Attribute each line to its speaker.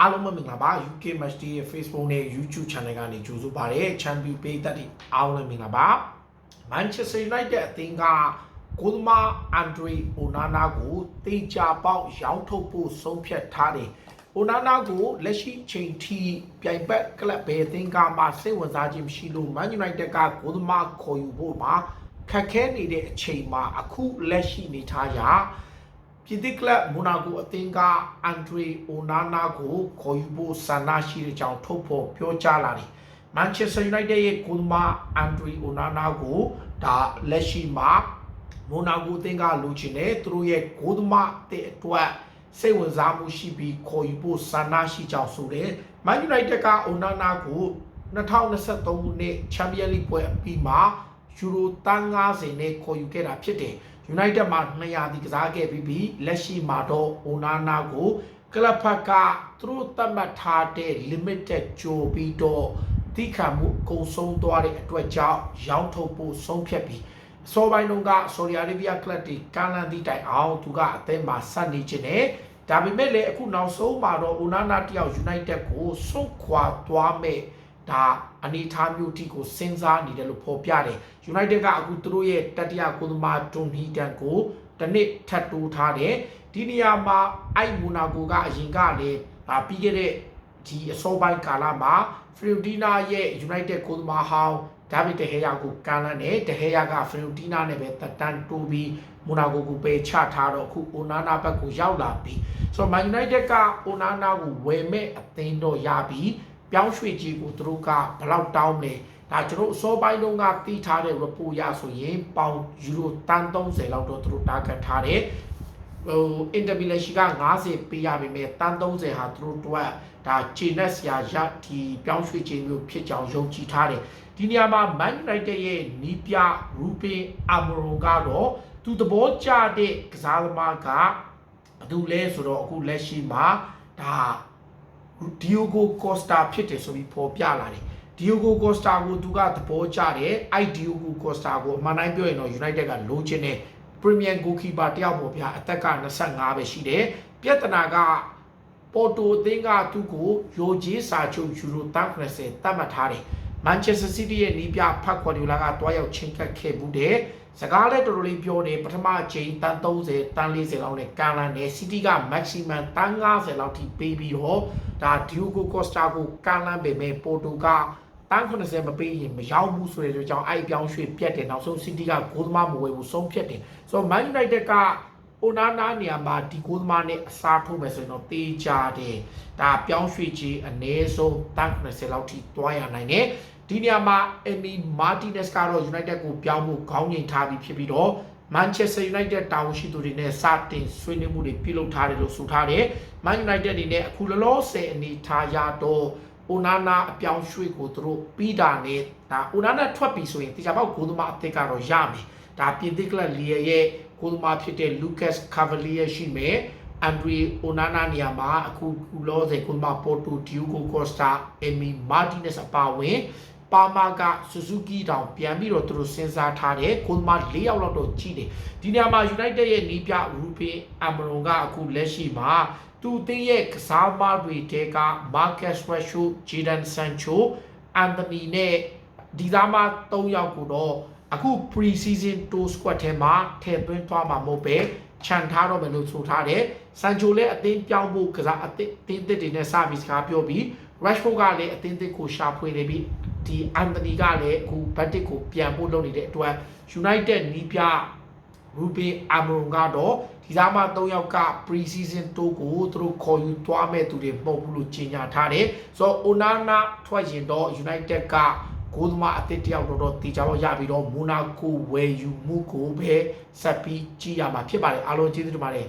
Speaker 1: အားလုံးပဲမင်္ဂလာပါ UK Match Day ရဲ့ Facebook နဲ့ YouTube Channel ကနေကြိုဆိုပါရစေ Champion ပေးသက်တဲ့အားလုံးပဲမင်္ဂလာပါ Manchester United အသင်းကကိုသမာအန်ဒရီအိုနာနာကိုတေချာပေါက်ရောင်းထုတ်ဖို့ဆုံးဖြတ်ထားတယ်။အိုနာနာကိုလက်ရှိချိန်ထိပြိုင်ဘက်ကလပ်ဘယ်အသင်းကမှစိတ်ဝင်စားခြင်းမရှိလို့ Man United ကကိုသမာခေါ်ယူဖို့မှာခက်ခဲနေတဲ့အချိန်မှာအခုလက်ရှိနေထားရာ ပြည်သစ်ကလပ်မိုနာကိုအသင်းကအန်ဒရီအိုနာနာကိုခေါ်ယူဖို့ဆန္ဒရှိတဲ့ကြောင့်ထုတ်ဖော်ပြောကြားလာတယ်။မန်ချက်စတာယူနိုက်တက်ရဲ့ကိုမအန်ဒရီအိုနာနာကိုဒါလက်ရှိမှာမိုနာကိုအသင်းကလိုချင်တယ်သူတို့ရဲ့ကိုသမတဲ့အတွက်စိတ်ဝင်စားမှုရှိပြီးခေါ်ယူဖို့ဆန္ဒရှိကြောင်းဆိုတယ်။မန်ယူနိုက်တက်ကအိုနာနာကို2023ခုနှစ်ချန်ပီယံလိပွဲအပြီးမှာယူရိုတန်း90နဲ့ခေါ်ယူခဲ့တာဖြစ်တယ်။ United မှာ200ဒီကစားခဲ့ပြီးပြီးလက်ရှိမှာတော့ Onana ကိုကလပ်ဖက်ကသူတို့သတ်မှတ်ထားတဲ့ limited ကြိုပြီးတော့တိခါမှုအကုန်ဆုံးသွားတဲ့အတွက်ကြောင့်ရောင်းထုတ်ဖို့ဆုံးဖြတ်ပြီးအစောပိုင်းတုန်းက Saudi Arabia Club တီကန်လန်တီတိုင်အောင်သူကအသင်းမှာဆက်နေခြင်းနဲ့ဒါပေမဲ့လည်းအခုနောက်ဆုံးမှာတော့ Onana တယောက် United ကိုစွန့်ခွာသွားမဲ့ ဒါအနေထားမျိုးတိကိုစဉ်းစားနေတယ်လို့ဖော်ပြတယ် United ကအခုသူတို့ရဲ့တတိယကိုသမားတွန်ဟီတန်ကိုတစ်နှစ်ထပ်တိုးထားတယ်ဒီနေရာမှာအိုက်မူနာကိုကအရင်ကလည်းဒါပြီးခဲ့တဲ့ဒီအစောပိုင်းကာလမှာဖရီဒီနာရဲ့ United ကိုသမားဟောင်းဒါဗစ်တဟေယာကိုကန်လန်းတယ်တဟေယာကဖရီဒီနာနဲ့ပဲတက်တန်တိုးပြီးမူနာကိုကိုပဲချထားတော့အခုအိုနာနာဘက်ကိုရောက်လာပြီဆိုတော့ Man United ကအိုနာနာကိုဝယ်မဲ့အသင်းတော့ရပြီ ပြောင်းရွှေ့ကြီးကိုသူတို့ကဘယ်လောက်တောင်းလဲဒါကျွန်တော်အစောပိုင်းတုန်းကတီးထားတဲ့ report ရဆိုရင်ပေါင်ယူရိုတန်30လောက်တော့သူတို့တာဂက်ထားတယ်ဟိုအင်တာမီလက်ရှိက90ပေးရပေမဲ့တန်30ဟာသူတို့တော့ဒါခြေနဲ့ဆရာရဒီပြောင်းရွှေ့ခြင်းမျိုးဖြစ်ကြောင်ယုံကြည်ထားတယ်ဒီနေရာမှာ Man United ရဲ့နီးပြရူပင်အမရွန်ကတော့သူသဘောကျတဲ့ကစားသမားကဘာလို့လဲဆိုတော့အခုလက်ရှိမှာဒါ ဒီယိုဂိုကော့စတာဖြစ်တယ်ဆိုပြီးဖော်ပြလာတယ်ဒီယိုဂိုကော့စတာကိုသူကသဘောကျတယ်အဲ့ဒီယိုဂိုကော့စတာကိုအမှန်တိုင်းပြောရင်တော့ United ကလိုချင်တဲ့ Premium Goalkeeper တယောက်ပေါ့ဗျာအသက်က25ပဲရှိတယ်ပြဿနာကပေါ်တိုအသင်းကသူ့ကိုရိုဂျေးစာချုပ်ယူရိုတန်း90တတ်မှတ်ထားတယ်မန်ချက်စတာစီးတီးရဲ့နီးပြဖတ်ခွာဒီလာကတွားရောက်ချင်းကပ်ခဲ့မှုတဲ့ စကားလည်းတော်တော်လေးပြောတယ်ပထမအချိန်တန်30တန်40လောက်နဲ့ကန်လန်တယ်စီးတီးက maximum တန်90လောက်ထိပေးပြီးတော့ဒါဒီယိုဂိုကော့စတာကိုကန်လန်ပေမဲ့ပေါ်တိုကတန်း80မပေးရင်မရောက်ဘူးဆိုတဲ့အတွက်ကြောင့်အဲ့ပြောင်းရွှေ့ပြတ်တယ်နောက်ဆုံးစီးတီးကဂိုးသမားမဝယ်ဘူးဆုံးဖြတ်တယ်ဆိုတော့ Man United ကအိုနာနာနေရာမှာဒီကိုသမားနဲ့အစားထိုးမယ်ဆိုရင်တော့တေးကြတယ်ဒါပြောင်းရွှေ့ခြင်းအနည်းဆုံးတန်း90လောက်ထိတွားရနိုင်တယ် ဒီနေရာမှာအမီမာတီနက်စ်ကတော့ United ကိုပြောင်းဖို့ခေါင်းငိန်ထားပြီးဖြစ်ပြီးတော့ Manchester United တာဝန်ရှိသူတွေနဲ့စတင်ဆွေးနွေးမှုတွေပြုလုပ်ထားတယ်လို့ဆိုထားတယ်။ Man United အနေနဲ့အခုလောလောဆယ်အနေထားရတော့ Onana အပြောင်းရွှေ့ကိုသူတို့ပြီးတာနဲ့ဒါ Onana ထွက်ပြီဆိုရင်တေချာပေါက်ဂိုးသမားအသစ်ကတော့ရမယ်။ဒါပြင်သစ်ကလပ်လီရဲ့ဂိုးသမားဖြစ်တဲ့ Lucas Cavalier ရှိမယ်။အန်ဒရီအိုနာနာနေရာမှာအခုလောဆယ်ကွန်မာပေါ်တိုဒီယိုဂိုကော့စတာအမီမာတီနက်စ်အပါဝင် ပါမာကဆူဇူကီတောင်ပြန်ပြီးတော့သူတို့စဉ်းစားထားတယ်ကွန်မာ၄ယောက်လောက်တော့ကြီးတယ်ဒီနေရာမှာ United ရဲ့နီးပြရူပင်အမရွန်ကအခုလက်ရှိမှာသူတင်းရဲ့ကစားမတွေတဲက Marcus Rashford, Jadon Sancho, Anthony နဲ့ဒီသားမ၃ယောက်ကိုတော့အခု pre-season tour squad ထဲမှာထည့်သွင်းသွားမှာမဟုတ်ပဲခြံထားတော့မယ်လို့ဆိုထားတယ်။ဆန်ချိုလည်းအသင်းပြောင်းဖို့ကစားအသင်းအသင်းသစ်တွေနဲ့ service ကားပြောပြီး Rashford ကလည်းအသင်းသစ်ကိုရှာဖွေနေပြီး ဒီ Anthony ကလည်းအခု Batik ကိုပြန်ဖို့လုပ်နေတဲ့အတွက် United နီးပြ Ruben Amorim ကတော့ဒီသားမ၃ယောက်က pre-season tour ကိုသူတို့ခေါ်ယူသွားမဲ့သူတွေမဟုတ်ဘူးလို့ကြေညာထားတယ်။ဆိုတော့ Onana ထွက်ရင်တော့ United ကဂိုးသမားအသစ်တယောက်တော့တော့တေချာတော့ရပြီးတော့မိုနာကိုဝယ်ယူမှုကိုပဲဆက်ပြီးကြည့်ရမှာဖြစ်ပါတယ်အားလုံးကျေးဇူးတင်ပါတယ်